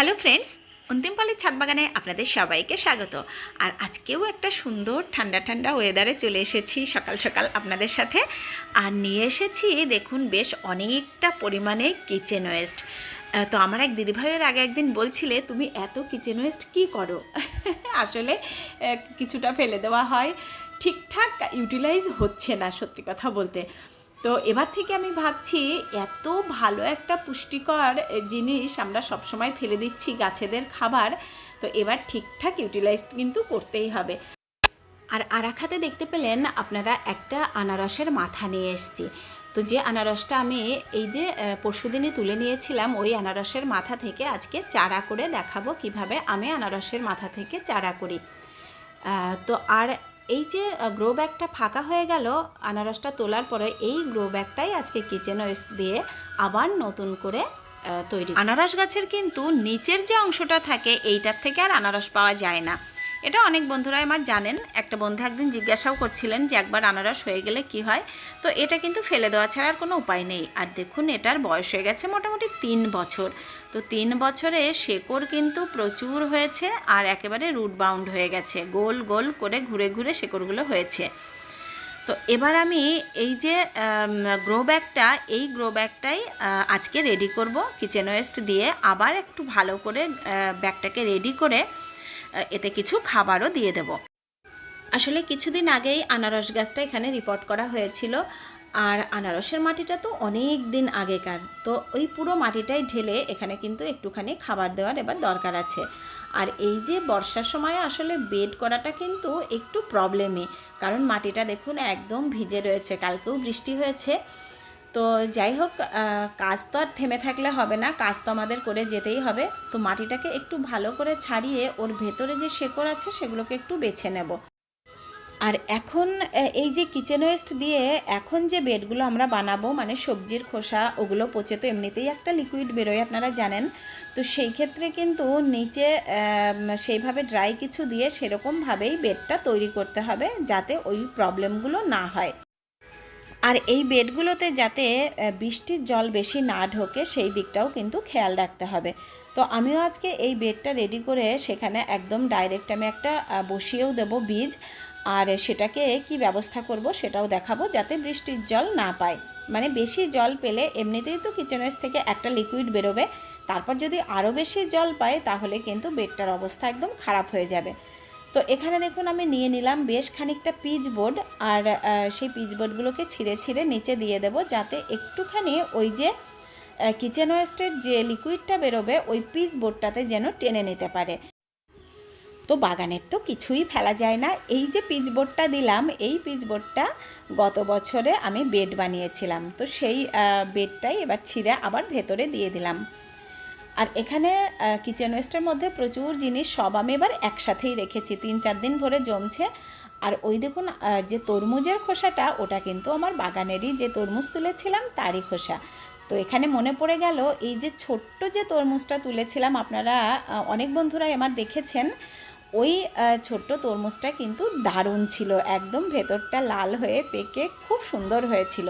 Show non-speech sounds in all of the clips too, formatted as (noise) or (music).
Hello friends অন্তিমপালের ছাদ বাগানে আপনাদের সবাইকে স্বাগত। আর আজকেও একটা সুন্দর ঠান্ডা ঠান্ডা ওয়েদারে চলে এসেছি সকাল সকাল আপনাদের সাথে। আর নিয়ে এসেছি, দেখুন, বেশ অনেকটা পরিমাণে কিচেন ওয়েস্ট তো আমার এক দিদিভাইয়ের আগে একদিন বলছিলে, তুমি এত কিচেন ওয়েস্ট কী করো? (laughs) আসলে কিছুটা ফেলে দেওয়া হয়। ঠিকঠাক ইউটিলাইজ হচ্ছে না, সত্যি কথা বলতে। তো এবার থেকে আমি ভাবছি এত ভালো একটা পুষ্টিকর জিনিস আমরা সবসময় ফেলে দিচ্ছি গাছেদের খাবার, তো এবার ঠিকঠাক ইউটিলাইজ কিন্তু করতেই হবে। আর আরাখাতে দেখতে পেলেন আপনারা একটা আনারসের মাথা নিয়ে এসেছি। তো যে আনারসটা আমি এই যে পরশুদিনই তুলে নিয়েছিলাম, ওই আনারসের মাথা থেকে আজকে চারা করে দেখাবো কীভাবে আমি আনারসের মাথা থেকে চারা করি। তো আর এই যে গ্রো ব্যাগটা ফাঁকা হয়ে গেল, আনারসটা তোলার পরে এই গ্রো ব্যাগটাই আজকে কিচেন ওয়েস্ট দিয়ে আবার নতুন করে তৈরি। আনারস গাছের কিন্তু নিচের যে অংশটা থাকে, এইটার থেকে আর আনারস পাওয়া যায় না। এটা অনেক বন্ধুরাই আমার জানেন। একটা বন্ধু একদিন জিজ্ঞাসাও করছিলেন যে একবার আনারস হয়ে গেলে কি হয়। তো এটা কিন্তু ফেলে দেওয়া ছাড়া আর কোনো উপায় নেই। আর দেখুন, এটার বয়স হয়ে গেছে মোটামুটি তিন বছর। তো তিন বছরে শেকড় কিন্তু প্রচুর হয়েছে আর একেবারে রুট বাউন্ড হয়ে গেছে। গোল গোল করে ঘুরে ঘুরে শেকড়গুলো হয়েছে। তো এবার আমি এই যে গ্রো ব্যাগটা এই গ্রো ব্যাগটাই আজকে রেডি করব কিচেন ওয়েস্ট দিয়ে। আবার একটু ভালো করে ব্যাগটাকে রেডি করে এতে কিছু খাবারও দিয়ে দেব। আসলে কিছুদিন আগেই আনারস গাছটা এখানে রিপোর্ট করা হয়েছিল। আর আনারসের মাটিটা তো অনেক দিন আগেকার। তো ওই পুরো মাটিটাই ঢেলে এখানে কিন্তু একটুখানি খাবার দেওয়ার এবার দরকার আছে। আর এই যে বর্ষার সময় আসলে বেড করাটা কিন্তু একটু প্রবলেমই কারণ মাটিটা দেখুন একদম ভিজে রয়েছে, কালকেও বৃষ্টি হয়েছে। তো যাই হোক কাজ তো আর থেমে থাকলে হবে না, কাজ তো আমাদের করে যেতেই হবে। তো মাটিটাকে একটু ভালো করে ছাড়িয়ে ওর ভেতরে যে শেকড় আছে সেগুলোকে একটু বেছে নেব। আর এখন এই যে কিচেন ওয়েস্ট দিয়ে এখন যে বেডগুলো আমরা বানাবো মানে সবজির খোসা, ওগুলো পচে তো এমনিতেই একটা লিকুইড বেরোয়, আপনারা জানেন। তো সেই ক্ষেত্রে কিন্তু নিচে সেইভাবে ড্রাই কিছু দিয়ে সেরকমভাবেই বেডটা তৈরি করতে হবে, যাতে ওই প্রবলেমগুলো না হয়। আর এই বেডগুলোতে যাতে বৃষ্টির জল বেশি না ঢোকে, সেই দিকটাও কিন্তু খেয়াল রাখতে হবে। তো আমিও আজকে এই বেডটা রেডি করে সেখানে একদম ডাইরেক্ট আমি একটা বসিয়েও দেব বীজ। আর সেটাকে কি ব্যবস্থা করব সেটাও দেখাবো যাতে বৃষ্টির জল না পায়। মানে বেশি জল পেলে এমনিতেই তো কিচেন ওয়েস্ট থেকে একটা লিকুইড বেরোবে। তারপর যদি আরও বেশি জল পায় তাহলে কিন্তু বেডটার অবস্থা একদম খারাপ হয়ে যাবে। তো এখানে দেখুন আমি নিয়ে নিলাম বেশ খানিকটা পিচ বোর্ড আর সেই পিচ বোর্ডগুলোকে ছিঁড়ে ছিঁড়ে নিচে দিয়ে দেব যাতে একটুখানি ওই যে কিচেন ওয়েস্টের যে লিকুইডটা বেরোবে, ওই পিচ বোর্ডটাতে যেন টেনে নিতে পারে। তো বাগানের তো কিছুই ফেলা যায় না। এই যে পিচ বোর্ডটা দিলাম, এই পিচ বোর্ডটা গত বছরে আমি বেড বানিয়েছিলাম। তো সেই বেডটাই এবার ছিঁড়ে আবার ভেতরে দিয়ে দিলাম। আর এখানে কিচেন ওয়েস্টের মধ্যে প্রচুর জিনিস সব আমি এবার একসাথেই রেখেছি। তিন চার দিন ভরে জমছে। আর ওই দেখুন যে তরমুজের খোসাটা, ওটা কিন্তু আমার বাগানেরই যে তরমুজ তুলেছিলাম, তারই খোসা। তো এখানে মনে পড়ে গেল, এই যে ছোট্ট যে তরমুজটা তুলেছিলাম, আপনারা অনেক বন্ধুরাই আমার দেখেছেন, ওই ছোট্ট তরমুজটা কিন্তু দারুণ ছিল। একদম ভেতরটা লাল হয়ে পেকে খুব সুন্দর হয়েছিল।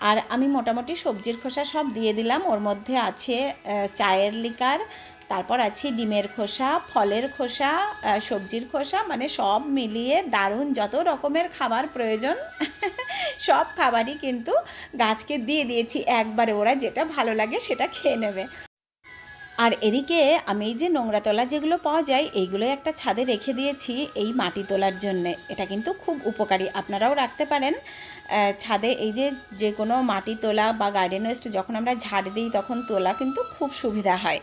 আর আমি মোটামুটি সবজির খোসা সব দিয়ে দিলাম। ওর মধ্যে আছে চায়ের লিকার, তারপর আছে ডিমের খোসা, ফলের খোসা সবজির খোসা মানে সব মিলিয়ে দারুণ যত রকমের খাবার প্রয়োজন, (laughs) সব খাবারই কিন্তু গাছকে দিয়ে দিয়েছি। একবারে ওরা যেটা ভালো লাগে সেটা খেয়ে নেবে। আর এদিকে আমি এই যে নোংরা তোলা যেগুলো পাওয়া যায়, এইগুলোই একটা ছাদে রেখে দিয়েছি এই মাটি তোলার জন্যে। এটা কিন্তু খুব উপকারী। আপনারাও রাখতে পারেন। ছাদে এই যে যে কোনো মাটি তোলা বা গার্ডেন ওয়েস্ট যখন আমরা ঝাড় দিই, তখন তোলা কিন্তু খুব সুবিধা হয়।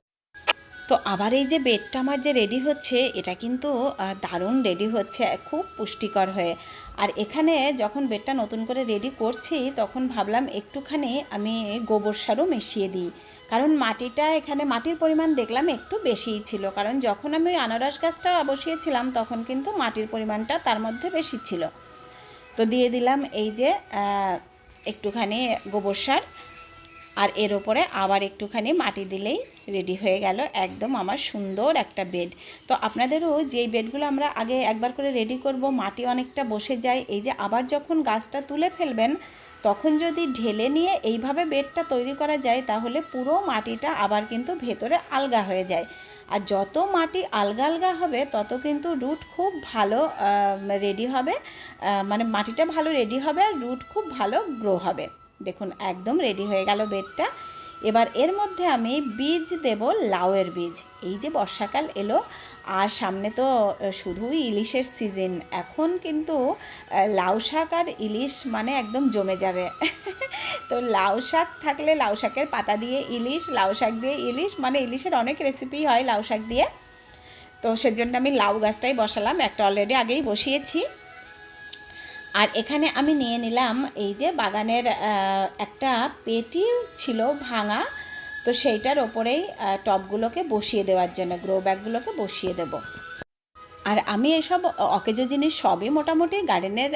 তো আবার এই যে বেডটা আমার যে রেডি হচ্ছে, এটা কিন্তু দারুণ রেডি হচ্ছে, খুব পুষ্টিকর হয়ে। আর এখানে যখন বেডটা নতুন করে রেডি করছি, তখন ভাবলাম একটুখানি আমি গোবর সারও মিশিয়ে দিই। কারণ মাটিটা এখানে মাটির পরিমাণ দেখলাম একটু বেশিই ছিল। কারণ যখন আমি ওই আনারস গাছটা বসিয়েছিলাম, তখন কিন্তু মাটির পরিমাণটা তার মধ্যে বেশি ছিল। তো দিয়ে দিলাম এই যে একটুখানি গোবর সার। আর এর ওপরে আবার একটুখানি মাটি দিলেই রেডি হয়ে গেল একদম আমার সুন্দর একটা বেড। তো আপনাদেরও যেই বেডগুলো আমরা আগে একবার করে রেডি করব, মাটি অনেকটা বসে যায়, এই যে আবার যখন গাছটা তুলে ফেলবেন, তখন যদি ঢেলে নিয়ে এইভাবে বেডটা তৈরি করা যায়, তাহলে পুরো মাটিটা আবার কিন্তু ভেতরে আলগা হয়ে যায়। আর যত মাটি আলগা আলগা হবে, তত কিন্তু রুট খুব ভালো রেডি হবে মানে মাটিটা ভালো রেডি হবে আর রুট খুব ভালো গ্রো হবে। দেখুন, একদম রেডি হয়ে গেল বেডটা এবার এর মধ্যে আমি বীজ দেব, লাউয়ের বীজ। এই যে বর্ষাকাল এলো, আর সামনে তো শুধুই ইলিশের সিজন এখন কিন্তু লাউ শাক আর ইলিশ মানে একদম জমে যাবে। (laughs) তো লাউ শাক থাকলে লাউ শাকের পাতা দিয়ে ইলিশ, লাউ শাক দিয়ে ইলিশ মানে ইলিশের অনেক রেসিপি হয় লাউ শাক দিয়ে। তো সেজন্য আমি লাউ গাছটাই বসালাম। একটা অলরেডি আগেই বসিয়েছি। আর এখানে আমি নিয়ে নিলাম এই যে বাগানের একটা পেটি ছিল ভাঙা। তো সেইটার ওপরেই আহ, টবগুলোকে বসিয়ে দেওয়ার জন্য গ্রো ব্যাগগুলোকে বসিয়ে দেব। আর আমি এসব অকেজো জিনিস সবই মোটামুটি গার্ডেনের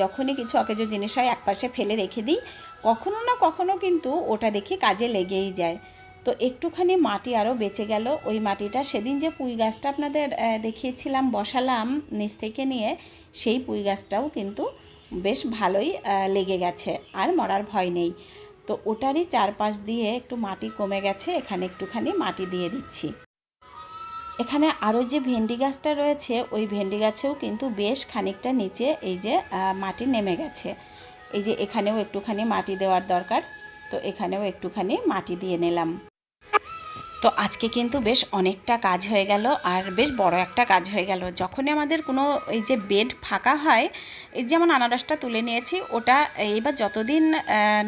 যখনই কিছু অকেজো জিনিস হয় একপাশে ফেলে রেখে দিই। কখনো না কখনো কিন্তু ওটা দেখি কাজে লেগেই যায়। তো একটুখানি মাটি আরও বেঁচে গেল। ওই মাটিটা সেদিন যে পুঁই গাছটা আপনাদের দেখিয়েছিলাম, বসালাম নিচ থেকে নিয়ে, সেই পুঁই গাছটাও কিন্তু বেশ ভালোই লেগে গেছে, আর মরার ভয় নেই। তো ওটারই চারপাশ দিয়ে একটু মাটি কমে গেছে, এখানে একটুখানি মাটি দিয়ে দিচ্ছি। এখানে আরও যে ভেন্ডি গাছটা রয়েছে, ওই ভেন্ডি গাছেও কিন্তু বেশ খানিকটা নিচে এই যে মাটি নেমে গেছে। এই যে এখানেও একটুখানি মাটি দেওয়ার দরকার, তো এখানেও একটুখানি মাটি দিয়ে নিলাম। তো আজকে কিন্তু বেশ অনেকটা কাজ হয়ে গেল আর বেশ বড় একটা কাজ হয়ে গেল। যখনই আমাদের কোনো এই যে বেড ফাঁকা হয়, এই যেমন আনারসটা তুলে নিয়েছি, ওটা এইবার যতদিন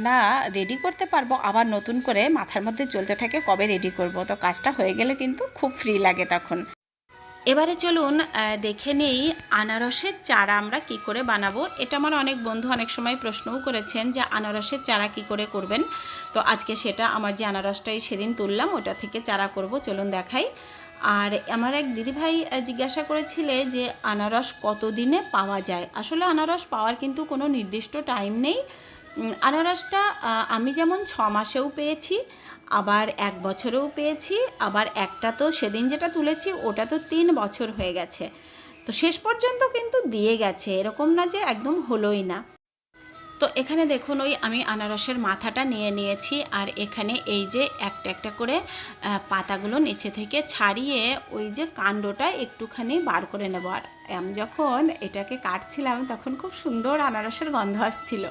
না রেডি করতে পারব, আবার নতুন করে মাথার মধ্যে চলতে থাকে কবে রেডি করব। তো কাজটা হয়ে গেলে কিন্তু খুব ফ্রি লাগে তখন। এবারে চলুন দেখে নেই আনারসের চারা আমরা কি করে বানাবো। এটা আমার অনেক বন্ধু অনেক সময় প্রশ্নও করেছেন যে আনারসের চারা কি করে করবেন। তো আজকে সেটা আমার যে আনারসটাই সেদিন তুললাম, ওটা থেকে চারা করব, চলুন দেখাই। আর আমার এক দিদিভাই জিজ্ঞাসা করেছিলে যে আনারস কতদিনে পাওয়া যায়? আসলে আনারস পাওয়ার কিন্তু কোনো নির্দিষ্ট টাইম নেই। আনারসটা আমি যেমন ছ মাসেও পেয়েছি, আবার এক বছরেও পেয়েছি, আবার একটা তো সেদিন যেটা তুলেছি, ওটা তো তিন বছর হয়ে গেছে। তো শেষ পর্যন্ত কিন্তু দিয়ে গেছে, এরকম না যে একদম হলোই না। তো এখানে দেখুন ওই আমি আনারসের মাথাটা নিয়ে নিয়েছি আর এখানে এই যে একটা একটা করে পাতাগুলো নিচে থেকে ছাড়িয়ে ওই যে কাণ্ডটা একটুখানি বার করে নেব। আর আমি যখন এটাকে কাটছিলাম তখন খুব সুন্দর আনারসের গন্ধ আসছিল।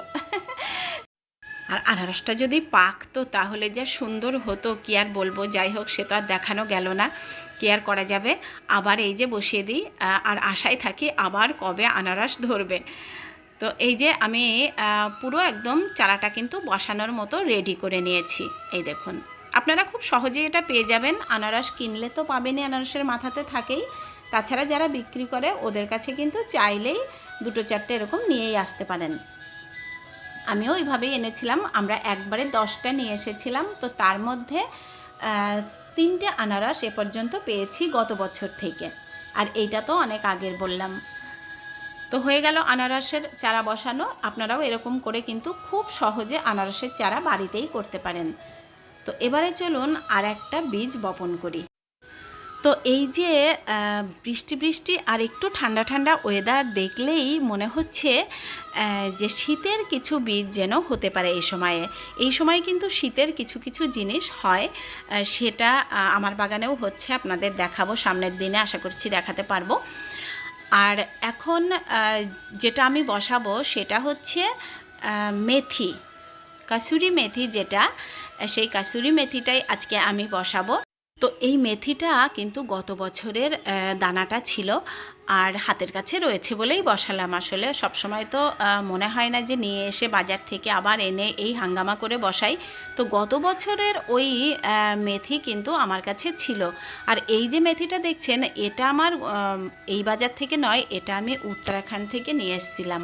আর আনারসটা যদি পাকতো তাহলে যা সুন্দর হতো, কি আর বলব? যাই হোক, সে তো আর দেখানো গেল না। কি আর করা যাবে? আবার এই যে বসিয়ে দিই আর আশায় থাকি আবার কবে আনারস ধরবে। তো এই যে আমি পুরো একদম চারাটা কিন্তু বসানোর মতো রেডি করে নিয়েছি। এই দেখুন। আপনারা খুব সহজেই এটা পেয়ে যাবেন। আনারস কিনলে তো পাবেনই আনারসের মাথাতে থাকেই। তাছাড়া যারা বিক্রি করে, ওদের কাছে কিন্তু চাইলেই দুটো চারটে এরকম নিয়েই আসতে পারেন। আমিও ওইভাবেই এনেছিলাম। আমরা একবারে দশটা নিয়ে এসেছিলাম। তো তার মধ্যে তিনটে আনারস এ পর্যন্ত পেয়েছি গত বছর থেকে। আর এইটা তো অনেক আগের বললাম। তো হয়ে গেল আনারসের চারা বসানো। আপনারাও এরকম করে কিন্তু খুব সহজে আনারসের চারা বাড়িতেই করতে পারেন। তো এবারে চলুন আর একটা বীজ বপন করি। তো এই যে বৃষ্টি বৃষ্টি আর একটু ঠান্ডা ঠান্ডা ওয়েদার দেখলেই মনে হচ্ছে যে শীতের কিছু বীজ যেন হতে পারে এই সময়ে। এই সময় কিন্তু শীতের কিছু কিছু জিনিস হয় সেটা আমার বাগানেও হচ্ছে। আপনাদের দেখাবো, সামনের দিনে আশা করছি দেখাতে পারব। আর এখন যেটা আমি বসাবো সেটা হচ্ছে মেথি, কাসুরি মেথি যেটা, সেই কাসুরি মেথিটাই আজকে আমি বসাবো। তো এই মেথিটা কিন্তু গত বছরের দানাটা ছিল। আর হাতের কাছে রয়েছে বলেই বসালাম। আসলে সবসময় তো মনে হয় না যে নিয়ে এসে বাজার থেকে আবার এনে এই হাঙ্গামা করে বসাই। তো গত বছরের ওই মেথি কিন্তু আমার কাছে ছিল। আর এই যে মেথিটা দেখছেন, এটা আমার এই বাজার থেকে নয়, এটা আমি উত্তরাখণ্ড থেকে নিয়ে এসেছিলাম।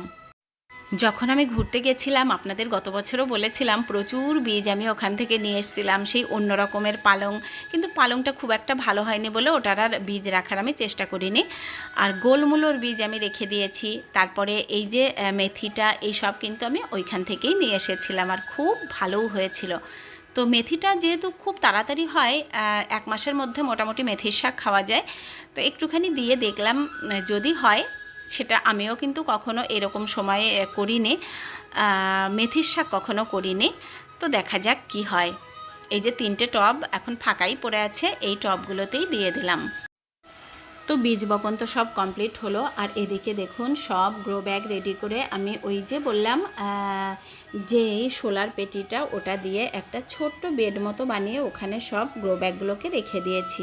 যখন আমি ঘুরতে গেছিলাম, আপনাদের গত বছরও বলেছিলাম, প্রচুর বীজ আমি ওখান থেকে নিয়ে এসেছিলাম, সেই অন্য রকমের পালং। কিন্তু পালংটা খুব একটা ভালো হয়নি বলে ওটার আর বীজ রাখার আমি চেষ্টা করিনি। আর গোলমূলোর বীজ আমি রেখে দিয়েছি। তারপরে এই যে মেথিটা, এই সব কিন্তু আমি ওইখান থেকেই নিয়ে এসেছিলাম আর খুব ভালোও হয়েছিল। তো মেথিটা যেহেতু খুব তাড়াতাড়ি হয় এক মাসের মধ্যে মোটামুটি মেথির শাক খাওয়া যায়। তো একটুখানি দিয়ে দেখলাম, যদি হয় সেটা আমিও কিন্তু কখনো এরকম সময়ে করিনি। মেথির শাক কখনো করিনি। তো দেখা যাক কি হয়। এই যে তিনটে টব এখন ফাঁকাই পড়ে আছে, এই টবগুলোতেই দিয়ে দিলাম। তো বীজ বপন তো সব কমপ্লিট হলো। আর এদিকে দেখুন, সব গ্রো ব্যাগ রেডি করে আমি ওই যে বললাম যে সোলার পেটিটা ওটা দিয়ে একটা ছোট্ট বেড মতো বানিয়ে ওখানে সব গ্রো ব্যাগগুলোকে রেখে দিয়েছি।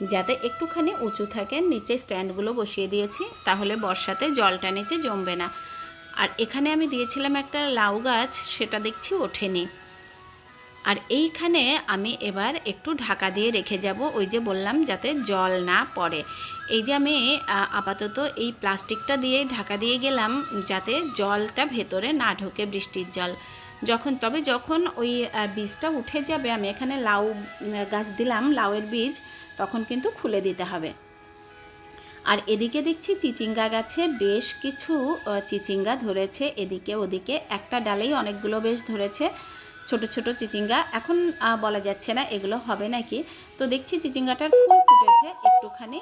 যাতে একটুখানি উঁচু থাকে, নিচে স্ট্যান্ডগুলো বসিয়ে দিয়েছি, তাহলে বর্ষাতে জলটা নিচে জমবে না। আর এখানে আমি দিয়েছিলাম একটা লাউ গাছ, সেটা দেখছি ওঠেনি। আর এইখানে আমি এবার একটু ঢাকা দিয়ে রেখে যাব, ওই যে বললাম যাতে জল না পড়ে। এই যে আমি আপাতত এই প্লাস্টিকটা দিয়ে ঢাকা দিয়ে গেলাম, যাতে জলটা ভেতরে না ঢোকে বৃষ্টির জল। যখন, তবে যখন ওই বীজটা উঠে যাবে, আমি এখানে লাউ গাছ দিলাম, লাউয়ের বীজ, তখন কিন্তু খুলে দিতে হবে। আর এদিকে দেখছি চিচিঙ্গা গাছে বেশ কিছু চিচিঙ্গা ধরেছে, এদিকে ওদিকে একটা ডালেই অনেকগুলো বেশ ধরেছে, ছোট ছোট চিচিঙ্গা। এখন বলা যাচ্ছে না এগুলো হবে নাকি। তো দেখছি চিচিঙ্গাটার ফুল ফুটেছে, একটুখানি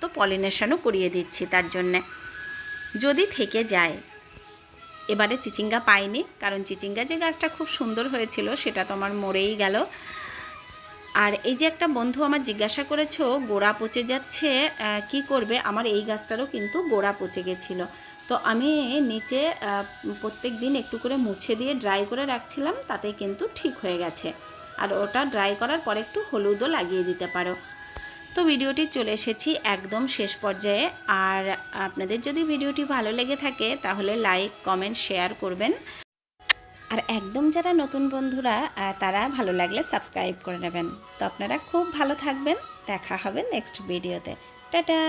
তো পলিনেশানও করিয়ে দিচ্ছি তার জন্যে। যদি থেকে যায় এবারে চিচিঙ্গা পাইনি, কারণ চিচিঙ্গা যে গাছটা খুব সুন্দর হয়েছিল সেটা তো আমার মরেই গেল। আর এই যে একটা বন্ধু আমার জিজ্ঞাসা করেছ, গোড়া পচে যাচ্ছে কি করবে? আমার এই গাছটারও কিন্তু গোড়া পচে গেছিল। তো আমি নিচে প্রত্যেক দিন একটু করে মুছে দিয়ে ড্রাই করে রাখছিলাম, তাতে কিন্তু ঠিক হয়ে গেছে। আর ওটা ড্রাই করার পর একটু হলুদও লাগিয়ে দিতে পারো। তো ভিডিওটি চলে এসেছি একদম শেষ পর্যায়ে। আর আপনাদের যদি ভিডিওটি ভালো লেগে থাকে, তাহলে লাইক, কমেন্ট, শেয়ার করবেন। আর একদম যারা নতুন বন্ধুরা তারা ভালো লাগলে সাবস্ক্রাইব করে নেবেন। তো আপনারা খুব ভালো থাকবেন। দেখা হবে নেক্সট ভিডিওতে। টাটা!